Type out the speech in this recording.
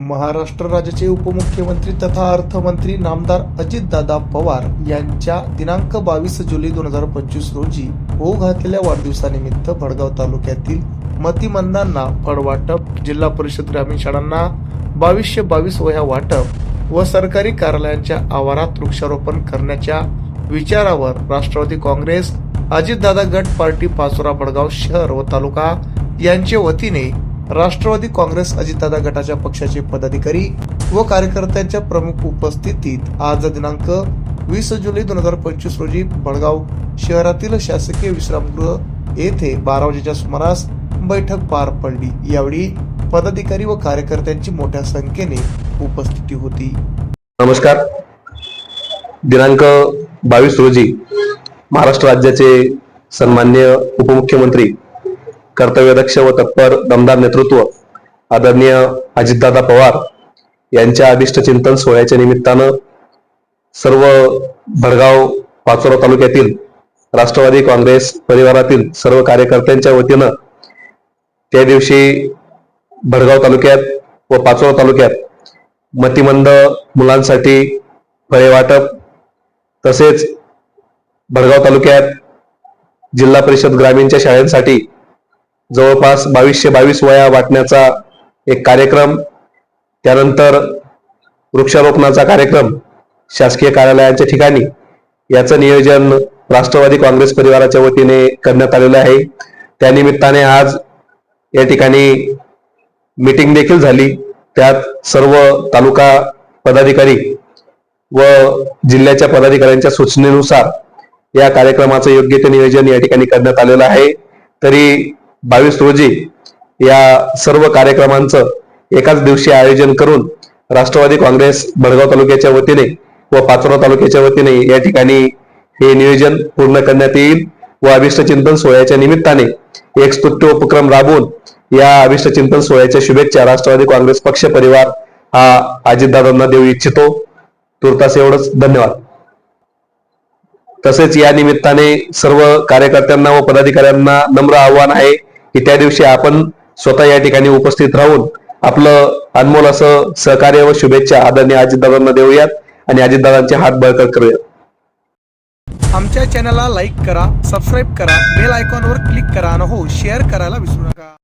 महाराष्ट्र राज्याचे उपमुख्यमंत्री तथा अर्थमंत्री नामदार अजितदादा पवार यांच्या दिनांक बावीस जुलै दोन हजार पंचवीस रोजी हो घातलेल्या वाढदिवसानिमित्त भडगाव तालुक्यातील मतिमंदांना फळवाटप जिल्हा परिषद ग्रामीण शाळांना बावीसशे बावीस वह्या वाटप व सरकारी कार्यालयांच्या आवारात वृक्षारोपण करण्याच्या विचारावर राष्ट्रवादी काँग्रेस अजितदादा गट पार्टी पाचोरा भडगाव शहर व तालुका यांच्या वतीने राष्ट्रवादी काँग्रेस अजितदादा गटाच्या पक्षाचे पदाधिकारी व कार्यकर्त्यांच्या प्रमुख उपस्थितीत आज दिनांक वीस जुलै दोन हजार पंचवीस रोजी बडगाव शहरातील शासकीय विश्रामगृह येथे बारा वाजेच्या सुमारास बैठक पार पडली. यावेळी पदाधिकारी व कार्यकर्त्यांची मोठ्या संख्येने उपस्थिती होती. नमस्कार. दिनांक बावीस रोजी महाराष्ट्र राज्याचे सन्मान्य उपमुख्यमंत्री कर्तव्यदक्ष व तत्पर दमदार नेतृत्व आदरणीय अजितदादा पवार यांच्या अभिष्ट चिंतन सोहळ्याच्या निमित्तानं सर्व भडगाव पाचोरा तालुक्यातील राष्ट्रवादी काँग्रेस परिवारातील सर्व कार्यकर्त्यांच्या वतीनं त्या दिवशी भडगाव तालुक्यात व पाचोरा तालुक्यात मतिमंद मुलांसाठी फळे वाटप तसेच भडगाव तालुक्यात जिल्हा परिषद ग्रामीणच्या शाळांसाठी जवळपास बावीसशे बावीस वया वाटण्याचा एक कार्यक्रम त्यानंतर वृक्षारोपणाचा कार्यक्रम शासकीय कार्यालयांच्या ठिकाणी याचं नियोजन राष्ट्रवादी काँग्रेस परिवाराच्या वतीने करण्यात आलेलं आहे. त्यानिमित्ताने आज या ठिकाणी मीटिंग देखील झाली. त्यात सर्व तालुका पदाधिकारी व जिल्ह्याच्या पदाधिकाऱ्यांच्या सूचनेनुसार या कार्यक्रमाचं योग्य ते नियोजन या ठिकाणी करण्यात आलेलं आहे. तरी बावीस रोजी या सर्व कार्यक्रमांचं एकाच दिवशी आयोजन करून राष्ट्रवादी काँग्रेस भडगाव तालुक्याच्या वतीने व पाचोरा तालुक्याच्या वतीने या ठिकाणी हे नियोजन पूर्ण करण्यात येईल व अभिष्ट चिंतन सोहळ्याच्या निमित्ताने एक स्तुत्य उपक्रम राबवून या अभिष्ट चिंतन सोहळ्याच्या शुभेच्छा राष्ट्रवादी काँग्रेस पक्ष परिवार हा अजितदादांना देऊ इच्छितो. तुर्तास एवढंच. धन्यवाद. तसेच या निमित्ताने सर्व कार्यकर्त्यांना व पदाधिकाऱ्यांना नम्र आव्हान आहे. की त्या दिवशी आपण स्वतः या ठिकाणी उपस्थित राहून आपलं अनमोल असं सहकार्य व शुभेच्छा आदरणीय अजितदादांना देऊयात आणि अजितदादांचे हात बळकट करूयात. आमच्या चॅनलला लाईक करा सबस्क्राईब करा बेल आयकॉनवर क्लिक करा आणि हो शेअर करायला विसरू नका.